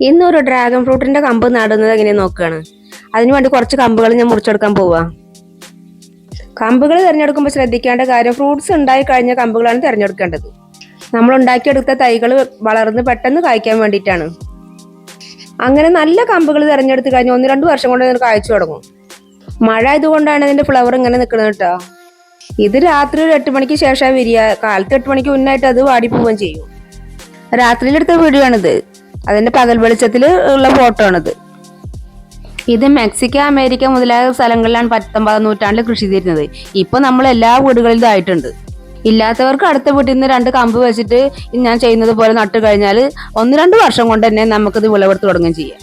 ഇന്നൊരു ഡ്രാഗൺ ഫ്രൂട്ടിന്റെ കമ്പ് നടുന്നത് എങ്ങനെയാ നോക്കുകയാണ് അതിനു വേണ്ടി കുറച്ച് കമ്പുകൾ ഞാൻ മുറിച്ചെടുക്കാൻ പോവാ. കമ്പുകൾ തിരഞ്ഞെടുക്കുമ്പോൾ ശ്രദ്ധിക്കേണ്ട കാര്യം ഫ്രൂട്ട്സ് ഉണ്ടായി കഴിഞ്ഞ കമ്പുകളാണ് തിരഞ്ഞെടുക്കേണ്ടത്. നമ്മൾ ഉണ്ടാക്കിയെടുത്ത തൈകൾ വളർന്ന് പെട്ടെന്ന് കായ്ക്കാൻ വേണ്ടിയിട്ടാണ്. അങ്ങനെ നല്ല കമ്പുകൾ തിരഞ്ഞെടുത്ത് കഴിഞ്ഞ് ഒന്ന് രണ്ട് വർഷം കൊണ്ട് ഇതിന് കായ്ച്ചു തുടങ്ങും. മഴ ആയതുകൊണ്ടാണ് ഇതിന്റെ ഫ്ലവർ ഇങ്ങനെ നിൽക്കുന്നത് കേട്ടോ. ഇത് രാത്രി ഒരു എട്ട് മണിക്ക് ശേഷം വിരിയ കാലത്ത് എട്ട് മണിക്ക് മുന്നായിട്ട് അത് വാടിപ്പോവുകയും ചെയ്യും. രാത്രിയിലെടുത്ത വീഡിയോ ആണിത്. അതിന്റെ പകൽ വെളിച്ചത്തിൽ ഉള്ള ഫോട്ടോ ആണിത് ഇത് മെക്സിക്കോ അമേരിക്ക മുതലായ സ്ഥലങ്ങളിലാണ് പത്തൊമ്പതാം നൂറ്റാണ്ടിൽ കൃഷി ചെയ്തിരുന്നത്. ഇപ്പൊ നമ്മൾ എല്ലാ വീടുകളിലും ഇതായിട്ടുണ്ട്. ഇല്ലാത്തവർക്ക് അടുത്ത വീട്ടിൽ നിന്ന് രണ്ട് കമ്പ് വെച്ചിട്ട് ഞാൻ ചെയ്യുന്നത് പോലെ നട്ടു കഴിഞ്ഞാൽ ഒന്ന് രണ്ട് വർഷം കൊണ്ട് തന്നെ നമുക്കിത് വിളവെടുത്ത് തുടങ്ങുകയും ചെയ്യാം.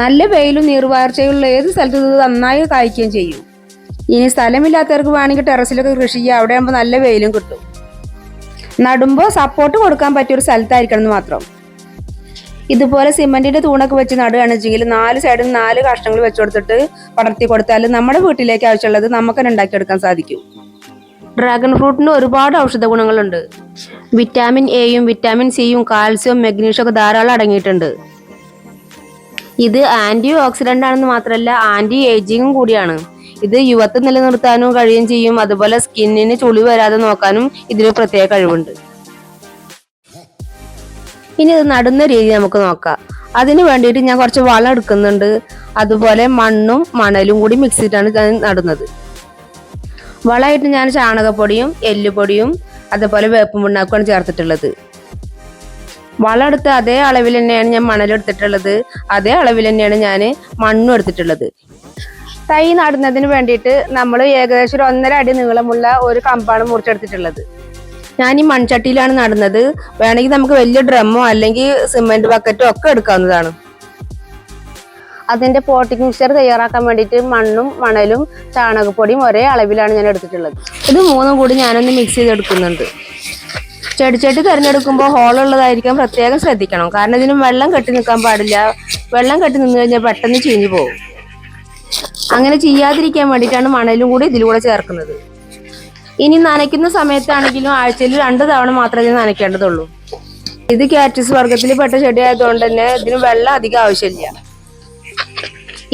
നല്ല വെയിലും നീർവാർച്ചയുള്ള ഏത് സ്ഥലത്തും ഇത് നന്നായി കായ്ക്കുകയും ചെയ്യും. ഇനി സ്ഥലമില്ലാത്തവർക്ക് വേണമെങ്കിൽ ടെറസിലൊക്കെ കൃഷി ചെയ്യുക അവിടെ ആകുമ്പോൾ നല്ല വെയിലും കിട്ടും. നടുമ്പോൾ സപ്പോർട്ട് കൊടുക്കാൻ പറ്റിയ ഒരു സ്ഥലത്തായിരിക്കണം എന്ന് മാത്രം. ഇതുപോലെ സിമെന്റിന്റെ തൂണൊക്കെ വെച്ച് നടുകയാണെന്നുവെച്ചെങ്കിൽ നാല് സൈഡിൽ നാല് കഷ്ണങ്ങൾ വെച്ച് കൊടുത്തിട്ട് പടർത്തി കൊടുത്താൽ നമ്മുടെ വീട്ടിലേക്ക് ആവശ്യമുള്ളത് നമുക്ക് തന്നെ ഉണ്ടാക്കിയെടുക്കാൻ സാധിക്കും. ഡ്രാഗൺ ഫ്രൂട്ടിന് ഒരുപാട് ഔഷധ ഗുണങ്ങളുണ്ട്. വിറ്റാമിൻ എയും വിറ്റാമിൻ സിയും കാൽസ്യവും മെഗ്നീഷ്യം ഒക്കെ ധാരാളം അടങ്ങിയിട്ടുണ്ട്. ഇത് ആന്റി ഓക്സിഡന്റ് ആണെന്ന് മാത്രമല്ല ആന്റി ഏജിങ്ങും കൂടിയാണ്. ഇത് യുവത്വം നിലനിർത്താനും കഴിയുകയും ചെയ്യും. അതുപോലെ സ്കിന്നിന് ചുളി വരാതെ നോക്കാനും ഇതിന് പ്രത്യേക കഴിവുണ്ട്. ഇനി ഇത് നടുന്ന രീതി നമുക്ക് നോക്കാം. അതിന് വേണ്ടിയിട്ട് ഞാൻ കുറച്ച് വളം എടുക്കുന്നുണ്ട്. അതുപോലെ മണ്ണും മണലും കൂടി മിക്സ് ചെയ്തിട്ടാണ് ഞാൻ നടുന്നത്. വളമായിട്ട് ഞാൻ ചാണകപ്പൊടിയും എല്ലുപൊടിയും അതുപോലെ വേപ്പും പിണ്ണാക്കുമാണ് ചേർത്തിട്ടുള്ളത്. വളം എടുത്ത് അതേ അളവിൽ തന്നെയാണ് ഞാൻ മണലെടുത്തിട്ടുള്ളത് അതേ അളവിൽ തന്നെയാണ് ഞാൻ മണ്ണും എടുത്തിട്ടുള്ളത്. തൈ നടുന്നതിന് വേണ്ടിയിട്ട് നമ്മൾ ഏകദേശം ഒരു ഒന്നര അടി നീളമുള്ള ഒരു കമ്പാണ് മുറിച്ചെടുത്തിട്ടുള്ളത്. ഈ മൺചട്ടിയിലാണ് നടുന്നത്. വേണമെങ്കിൽ നമുക്ക് വലിയ ഡ്രമ്മോ അല്ലെങ്കിൽ സിമെന്റ് ബക്കറ്റോ ഒക്കെ എടുക്കാവുന്നതാണ്. അതിന്റെ പോട്ടിംഗ് മിക്സ്ചർ തയ്യാറാക്കാൻ വേണ്ടിയിട്ട് മണ്ണും മണലും ചാണകപ്പൊടിയും ഒരേ അളവിലാണ് ഞാൻ എടുത്തിട്ടുള്ളത്. ഇത് മൂന്നും കൂടി ഞാനൊന്ന് മിക്സ് ചെയ്തെടുക്കുന്നുണ്ട്. ചെടിച്ചട്ടി തിരഞ്ഞെടുക്കുമ്പോൾ ഹോളുള്ളതായിരിക്കാൻ പ്രത്യേകം ശ്രദ്ധിക്കണം. കാരണം ഇതിന് വെള്ളം കെട്ടി നിൽക്കാൻ പാടില്ല. വെള്ളം കെട്ടി നിന്ന് കഴിഞ്ഞാൽ പെട്ടെന്ന് ചീഞ്ഞു പോകും. അങ്ങനെ ചെയ്യാതിരിക്കാൻ വേണ്ടിയിട്ടാണ് മണലും കൂടി ഇതിലൂടെ ചേർക്കുന്നത്. ഇനി നനയ്ക്കുന്ന സമയത്താണെങ്കിലും ആഴ്ചയിൽ രണ്ടു തവണ മാത്രമേ നനയ്ക്കേണ്ടതുള്ളൂ. ഇത് കാറ്റസ് വർഗത്തിൽ പെട്ട ചെടി ആയതുകൊണ്ട് തന്നെ ഇതിന് വെള്ളം അധികം ആവശ്യമില്ല.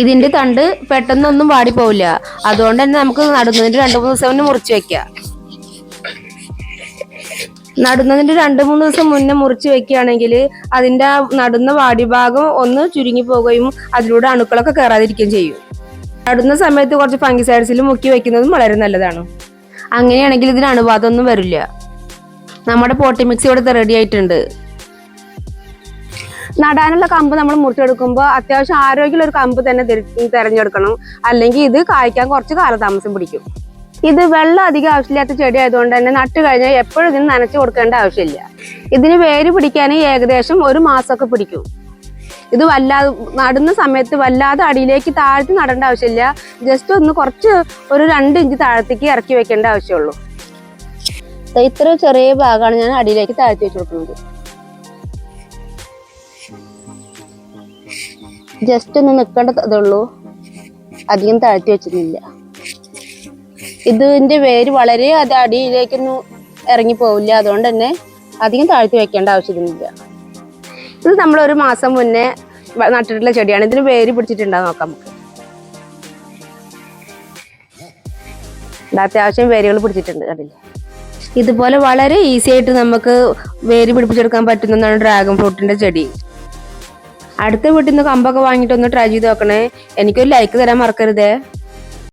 ഇതിന്റെ തണ്ട് പെട്ടെന്നൊന്നും വാടിപ്പോവില്ല. അതുകൊണ്ട് തന്നെ നമുക്ക് നടുന്നതിന്റെ രണ്ടു മൂന്ന് ദിവസം മുന്നേ മുറിച്ച് വെക്കാം. നടുന്നതിന്റെ രണ്ടു മൂന്ന് ദിവസം മുന്നേ മുറിച്ച് വെക്കുകയാണെങ്കിൽ അതിന്റെ ആ നടുന്ന വാടി ഭാഗം ഒന്ന് ചുരുങ്ങി പോകുകയും അതിലൂടെ അണുക്കളൊക്കെ കയറാതിരിക്കുകയും ചെയ്യും. നടുന്ന സമയത്ത് കുറച്ച് ഫംഗിസൈഡ്സിൽ മുക്കി വെക്കുന്നതും വളരെ നല്ലതാണ്. അങ്ങനെയാണെങ്കിൽ ഇതിന് അണുബാധമൊന്നും വരില്ല. നമ്മുടെ പോട്ടി മിക്സ് ഇവിടെ റെഡി ആയിട്ടുണ്ട്. നടാനുള്ള കമ്പ് നമ്മൾ മുറിച്ചെടുക്കുമ്പോൾ അത്യാവശ്യം ആരോഗ്യമുള്ള ഒരു കമ്പ് തന്നെ തിരഞ്ഞെടുക്കണം. അല്ലെങ്കിൽ ഇത് കായ്ക്കാൻ കുറച്ച് കാലതാമസം പിടിക്കും. ഇത് വെള്ളം അധികം ആവശ്യമില്ലാത്ത ചെടി ആയതുകൊണ്ട് തന്നെ നട്ട് കഴിഞ്ഞാൽ എപ്പോഴും ഇതിന് നനച്ചു കൊടുക്കേണ്ട ആവശ്യമില്ല. ഇതിന് വേര് പിടിക്കാൻ ഏകദേശം ഒരു മാസമൊക്കെ പിടിക്കും. ഇത് വല്ലാതെ നടുന്ന സമയത്ത് വല്ലാതെ അടിയിലേക്ക് താഴ്ത്തി നടേണ്ട ആവശ്യമില്ല. ജസ്റ്റ് ഒന്ന് കുറച്ച് ഒരു രണ്ട് ഇഞ്ച് താഴത്തേക്ക് ഇറക്കി വെക്കേണ്ട ആവശ്യമുള്ളൂ. ഇത്ര ചെറിയ ഭാഗമാണ് ഞാൻ അടിയിലേക്ക് താഴ്ത്തി വെച്ച് കൊടുക്കുന്നത് ജസ്റ്റ് ഒന്ന് നിൽക്കേണ്ടതുള്ളൂ അധികം താഴ്ത്തി വെച്ചിരുന്നില്ല. ഇതിന്റെ വേര് വളരെ അത് അടിയിലേക്കൊന്നും ഇറങ്ങി പോവില്ല. അതുകൊണ്ട് തന്നെ അധികം താഴ്ത്തി വെക്കേണ്ട ആവശ്യമില്ല. ഇത് നമ്മൾ ഒരു മാസം മുന്നേ നട്ടിട്ടുള്ള ചെടിയാണ്. ഇതിന് വേര് പിടിച്ചിട്ടുണ്ടോ നോക്കാം നമുക്ക്. അത്യാവശ്യം വേരുകൾ പിടിച്ചിട്ടുണ്ട് കണ്ടില്ലേ? ഇതുപോലെ വളരെ ഈസി ആയിട്ട് നമുക്ക് വേര് പിടിപ്പിച്ചെടുക്കാൻ പറ്റുന്നതാണ് ഡ്രാഗൺ ഫ്രൂട്ടിന്റെ ചെടി. അടുത്ത വീട്ടിൽ നിന്ന് കമ്പൊക്കെ വാങ്ങിയിട്ടൊന്ന് ട്രൈ ചെയ്ത് നോക്കണേ. എനിക്കൊരു ലൈക്ക് തരാൻ മറക്കരുതേ.